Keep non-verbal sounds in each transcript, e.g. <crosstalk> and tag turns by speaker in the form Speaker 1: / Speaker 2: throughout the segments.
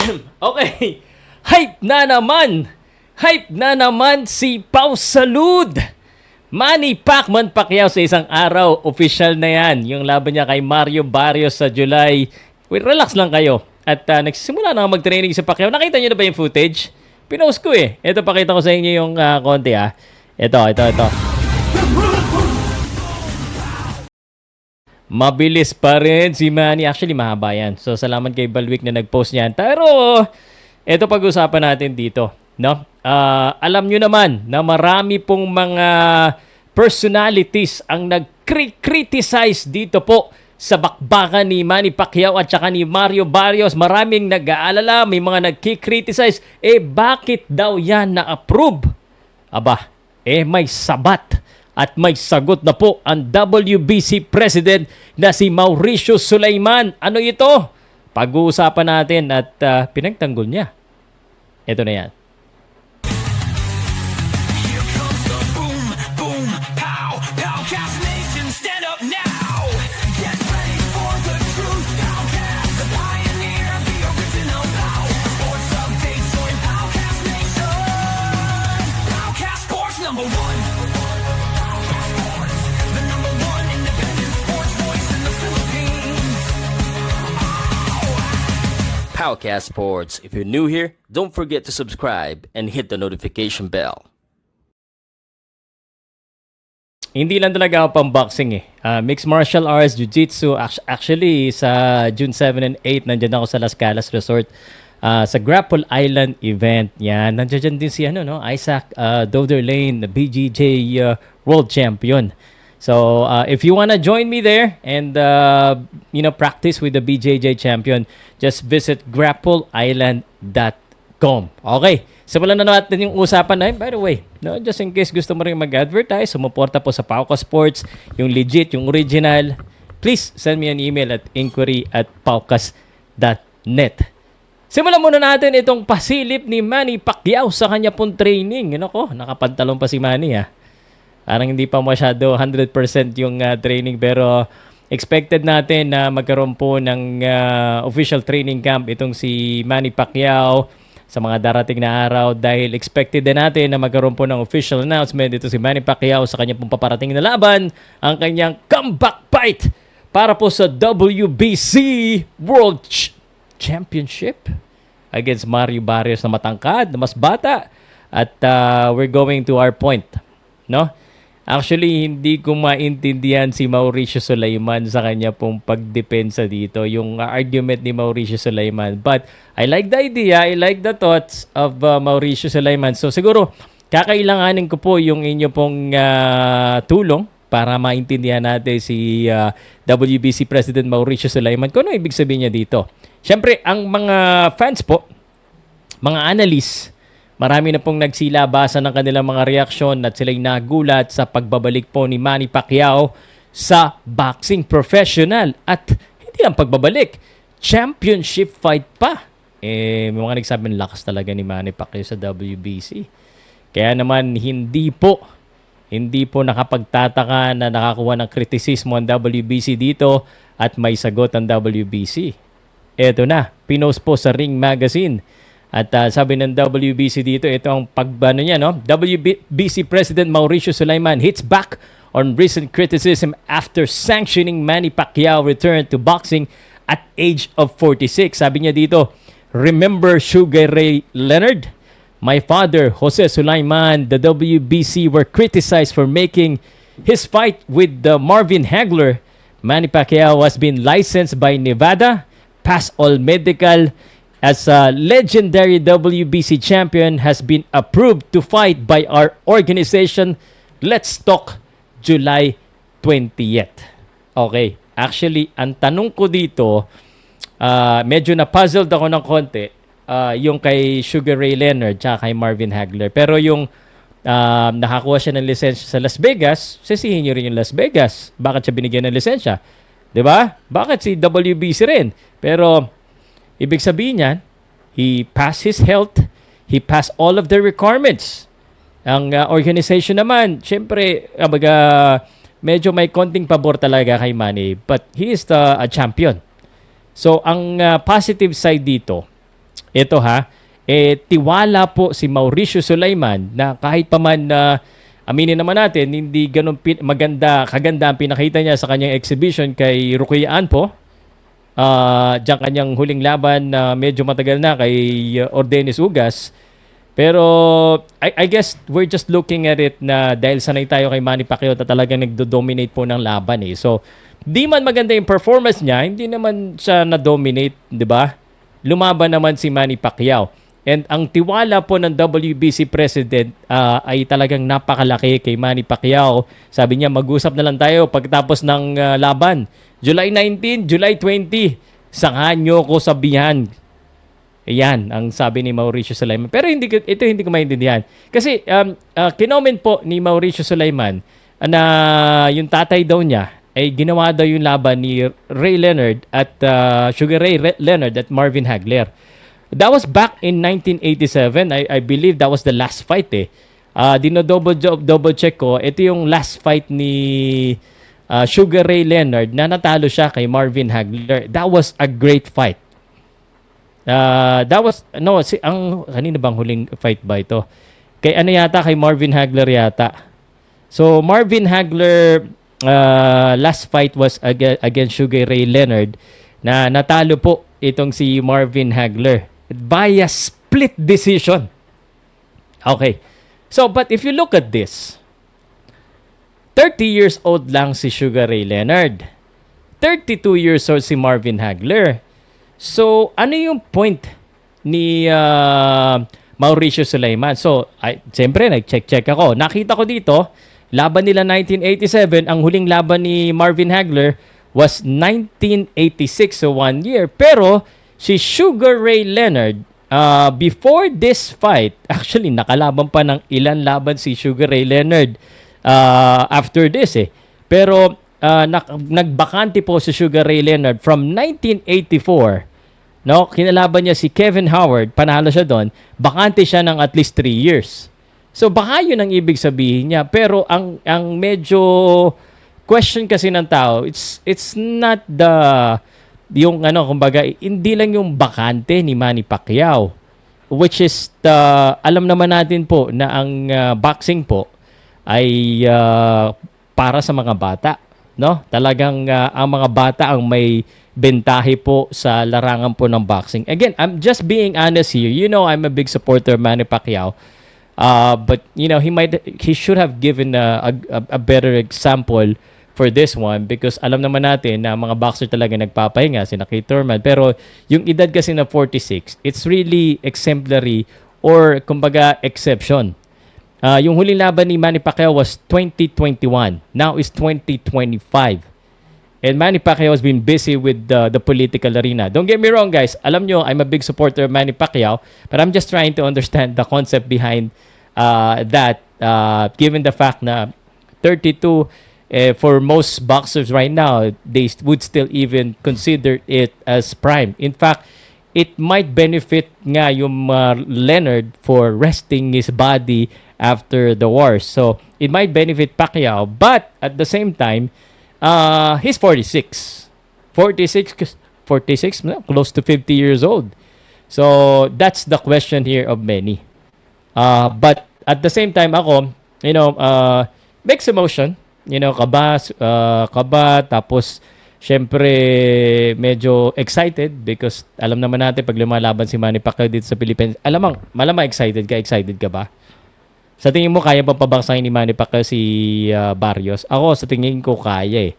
Speaker 1: <coughs> okay. Hype na naman. Hype na naman si Pau Salud. Manny Pacman Pacquiao sa isang araw. Official na yan. Yung laban niya kay Mario Barrios sa July. Wait, relax lang kayo. At uh, nagsisimula na mag-training si Pacquiao. Nakita niyo na ba yung footage? Pinost ko eh. Ito, pakita ko sa inyo yung uh, konti ah. Ito, ito, ito. Mabilis pa rin si Manny. Actually, mahaba yan. So, salamat kay Balwick na nag-post niyan. Pero, ito pag-usapan natin dito. No? Ah, alam nyo naman na marami pong mga personalities ang nag-criticize dito po sa bakbakan ni Manny Pacquiao at saka ni Mario Barrios. Maraming nag-aalala, may mga nag-criticize. Eh, bakit daw yan na-approve? Aba, eh may sabat at may sagot na po ang WBC President na si Mauricio Sulaiman. Ano ito? Pag-uusapan natin at ah, pinagtanggol niya. Ito na yan.
Speaker 2: Powcast Sports.
Speaker 3: If you're new here, don't forget to subscribe and hit the notification bell.
Speaker 1: Hindi lang talaga ako pang boxing eh. Ah, mixed martial arts, jiu-jitsu. Act- Actually, sa June 7 and 8, nandiyan ako sa Las Calas Resort. ah, sa Grapple Island event. Yan. Nandiyan din si ano, no? Isaac uh, Doder Lane, BJJ uh, World Champion. So, uh, if you wanna join me there and, uh, you know, practice with the BJJ champion, just visit grappleisland.com. Okay. Simulan na natin yung usapan na. By the way, no, just in case gusto mo rin mag-advertise, sumuporta po sa Pauka Sports, yung legit, yung original, please send me an email at inquiry at paukas.net. Simulan muna natin itong pasilip ni Manny Pacquiao sa kanya pong training. Ano ko, nakapantalon pa si Manny ah. Parang hindi pa masyado 100% yung ah, training pero expected natin na magkaroon po ng ah, official training camp itong si Manny Pacquiao sa mga darating na araw dahil expected din natin na magkaroon po ng official announcement dito si Manny Pacquiao sa kanya pong paparating na laban ang kanyang comeback fight para po sa WBC World Ch- Championship against Mario Barrios na matangkad, na mas bata. At uh, we're going to our point. No? Actually, hindi ko maintindihan si Mauricio Sulaiman sa kanya pong pagdepensa dito. Yung argument ni Mauricio Sulaiman. But I like the idea, I like the thoughts of uh, Mauricio Sulaiman. So siguro, kakailanganin ko po yung inyo pong uh, tulong para maintindihan natin si uh, WBC President Mauricio Sulaiman kung ano ibig sabihin niya dito. Siyempre, ang mga fans po, mga analysts, marami na pong nagsilabasa ng kanilang mga reaksyon at sila'y nagulat sa pagbabalik po ni Manny Pacquiao sa boxing professional. At hindi lang pagbabalik, championship fight pa. Eh, may mga nagsabing lakas talaga ni Manny Pacquiao sa WBC. Kaya naman, hindi po hindi po nakapagtataka na nakakuha ng kritisismo ang WBC dito at may sagot ang WBC. Eto na, pinost po sa Ring Magazine. At ah, sabi ng WBC dito, ito ang pagbano niya, no? WBC President Mauricio Sulaiman hits back on recent criticism after sanctioning Manny Pacquiao return to boxing at age of 46. Sabi niya dito, remember Sugar Ray Leonard? My father, Jose Sulaiman, the WBC were criticized for making his fight with the Marvin Hagler. Manny Pacquiao has been licensed by Nevada, passed all medical, as a legendary WBC champion has been approved to fight by our organization. Let's talk July 20th. Okay. Actually, ang tanong ko dito, ah, medyo na-puzzled ako ng konti ah, yung kay Sugar Ray Leonard tsaka kay Marvin Hagler. Pero yung um, nakakuha siya ng lisensya sa Las Vegas, sisihin niyo rin yung Las Vegas. Bakit siya binigyan ng lisensya? 'Di ba? Bakit si WBC rin? Pero ibig sabihin niyan, he passed his health, he passed all of the requirements. Ang uh, organization naman, syempre, abaga, medyo may konting pabor talaga kay Manny, but he is the, a champion. So, ang uh, positive side dito, ito ha, eh, tiwala po si Mauricio Sulaiman na kahit pa man na aminin naman natin, hindi ganun maganda, kaganda ang pinakita niya sa kanyang exhibition kay Rukia Anpo. Ah, diyan kanyang huling laban na medyo matagal na kay uh, Ordenis Ugas. Pero I, I guess we're just looking at it na dahil sanay tayo kay Manny Pacquiao na talagang nagdo-dominate po ng laban eh. So, di man maganda yung performance niya, hindi naman siya na-dominate, di ba? Lumaban naman si Manny Pacquiao. And ang tiwala po ng WBC President ah, ay talagang napakalaki kay Manny Pacquiao. Sabi niya, mag-usap na lang tayo pagtapos ng ah, laban. July 19, July 20, sangahan niyo ko sabihan. Ayan, ang sabi ni Mauricio Sulaiman. Pero hindi ito hindi ko maintindihan. Kasi um, uh, kinoment po ni Mauricio Sulaiman na yung tatay daw niya ay ginawa daw yung laban ni Ray Leonard at uh, Sugar Ray Leonard at Marvin Hagler. That was back in 1987. I, I believe that was the last fight eh. Uh, dino double, check ko. Ito yung last fight ni uh, Sugar Ray Leonard na natalo siya kay Marvin Hagler. That was a great fight. Uh, that was no si ang kanina bang huling fight ba ito? Kay ano yata kay Marvin Hagler yata. So Marvin Hagler uh, last fight was aga- against Sugar Ray Leonard na natalo po itong si Marvin Hagler by a split decision. Okay. So but if you look at this 30 years old lang si Sugar Ray Leonard. 32 years old si Marvin Hagler. So, ano yung point ni ah, Mauricio Sulaiman? So, ay, siyempre, nag-check-check ako. Nakita ko dito, laban nila 1987, ang huling laban ni Marvin Hagler was 1986, so one year. Pero, si Sugar Ray Leonard, ah, before this fight, <laughs> actually, nakalaban pa ng ilan laban si Sugar Ray Leonard ah, after this eh. Pero, nak- nagbakante po si Sugar Ray Leonard from 1984 No, kinalaban niya si Kevin Howard, panalo siya doon, bakante siya ng at least 3 years. So baka yun ang ibig sabihin niya, pero ang ang medyo question kasi ng tao, it's it's not the yung ano kumbaga hindi lang yung bakante ni Manny Pacquiao which is the alam naman natin po na ang ah, boxing po ay ah, para sa mga bata no? Talagang ah, ang mga bata ang may bentahe po sa larangan po ng boxing. Again I'm just being honest here. You know I'm a big supporter of Manny Pacquiao uh, but you know he might he should have given a, a, a better example for this one because alam naman natin na mga boxer talaga nagpapahinga si Keith Thurman pero yung edad kasi na 46 it's really exemplary or kumbaga exception Ah, yung huling laban ni Manny Pacquiao was 2021. Now is 2025. And Manny Pacquiao has been busy with the, the political arena. Don't get me wrong, guys. Alam nyo, I'm a big supporter of Manny Pacquiao, but I'm just trying to understand the concept behind uh, that, uh, given the fact na 32, eh, for most boxers right now, they would still even consider it as prime. In fact, it might benefit nga yung uh, Leonard for resting his body after the war. So, it might benefit Pacquiao, but at the same time, uh, he's 46. 46, 46, no, close to 50 years old. So, that's the question here of many. Uh, but at the same time, ako, you know, uh, mixed emotion. You know, kaba, uh, kaba, tapos, syempre, medyo excited because alam naman natin pag lumalaban si Manny Pacquiao dito sa Pilipinas, alamang, malamang excited ka, excited ka ba? Sa tingin mo, kaya ba pabaksahin ni Manny Pacquiao si ah, Barrios? Ako, sa tingin ko, kaya eh.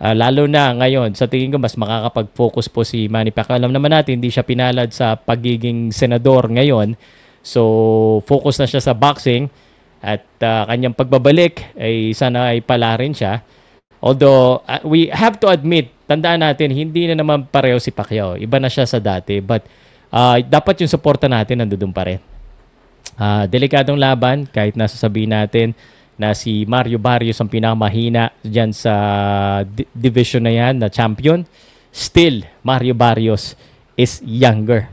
Speaker 1: Ah, lalo na ngayon, sa tingin ko, mas makakapag-focus po si Manny Pacquiao. Alam naman natin, hindi siya pinalad sa pagiging senador ngayon. So, focus na siya sa boxing. At ah, kanyang pagbabalik, ay sana ay pala rin siya. Although, ah, we have to admit, tandaan natin, hindi na naman pareho si Pacquiao. Iba na siya sa dati. But, ah, dapat yung suporta natin nandoon pa rin. Ah, delikadong laban kahit nasasabihin natin na si Mario Barrios ang pinakamahina diyan sa di- division na yan na champion. Still, Mario Barrios is younger.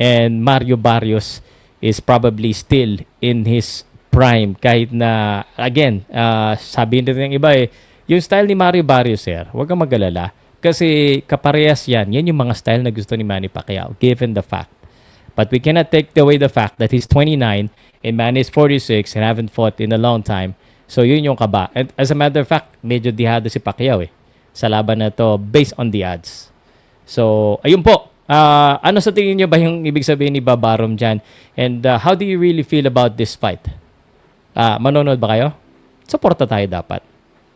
Speaker 1: And Mario Barrios is probably still in his prime kahit na again, ah, sabihin din ng iba eh, yung style ni Mario Barrios sir, huwag kang mag-alala kasi kaparehas yan. Yan yung mga style na gusto ni Manny Pacquiao given the fact But we cannot take away the fact that he's 29 and man is 46 and haven't fought in a long time. So yun yung kaba. And as a matter of fact, medyo dihado si Pacquiao eh. Sa laban na to based on the odds. So, ayun po. Ah, ano sa tingin nyo ba yung ibig sabihin ni Babarom dyan? And uh, how do you really feel about this fight? Ah, manonood ba kayo? Suporta tayo dapat.